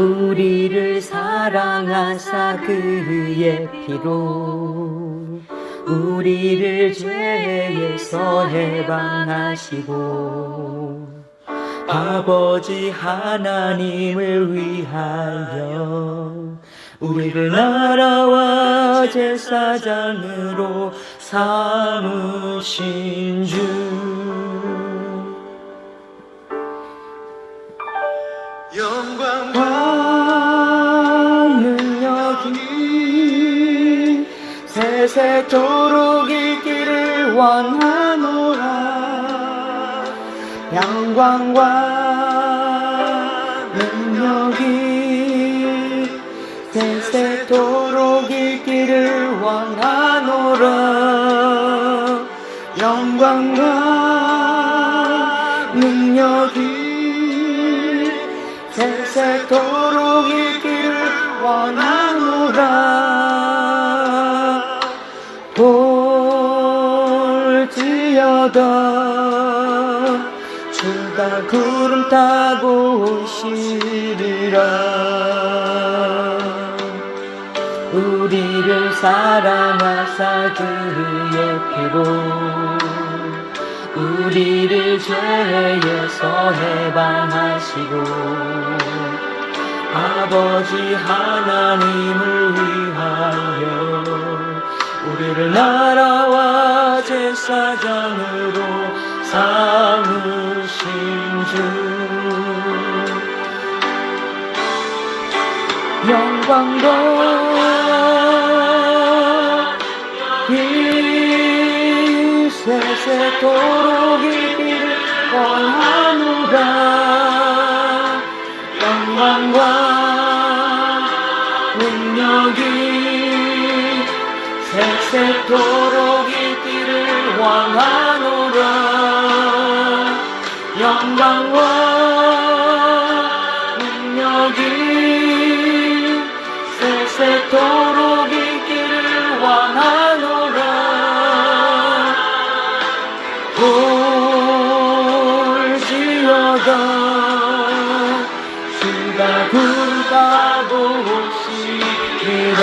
우리를 사랑하사 그의 피로. 우리를 죄에서 해방하시고. 아버지 하나님을 위하여 우리를 나라와 제사장으로 삼으신 주 세세토록 있기를 원하노라. 영광과 능력이 세세토록 있기를 원하노라. 영광과 능력이 주가 구름 타고 오시리라. 우리를 사랑하사 그의 피로. 우리를 죄에서 해방하시고. 아버지 하나님을 위하여 우리를 나라와 제사장으로 주. 영광과 이 세세토록 있기를 원하노라. 영광과 능력이 세세토록 있기를 원하노라 영광과 능력이 세세토록 있기를 원하노라. 볼지어다 주가 구르다고 오시리라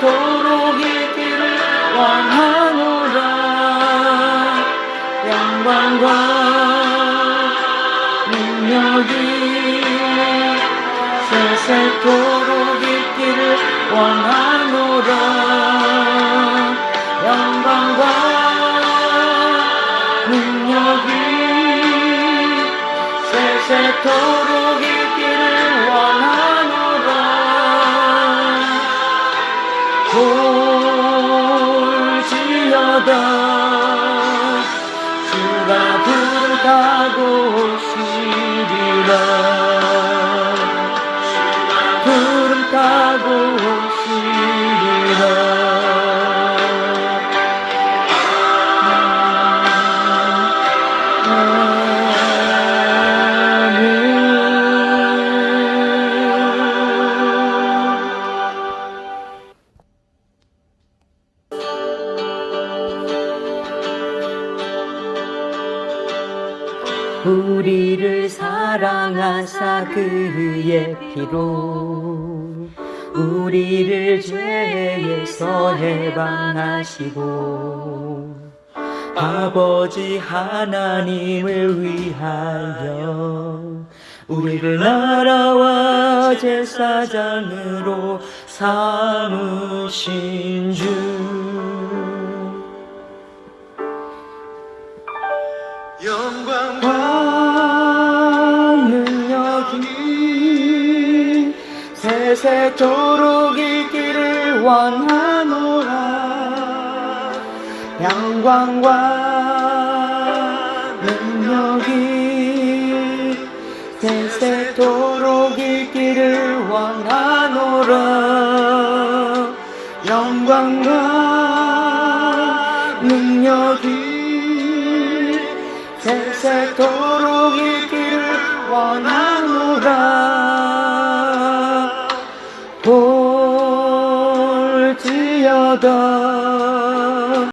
세세토록 있기를 원하노라. 영광과 능력이 세세토록 있기를 원하노라. 영광과 능력이 세세토록 볼지어다 주가 타고 오시리라. 구름 타고 우리를 사랑하사 그의 피로. 우리를 죄에서 해방하시고. 아버지 하나님을 위하여 우리를 나라와 제사장으로 삼으신 주 세세토록 있기를 원하노라. 영광과 능력이 세세토록 있기를 원하노라. 영광과 능력이 세세토록 있기를 원하노라 볼지어다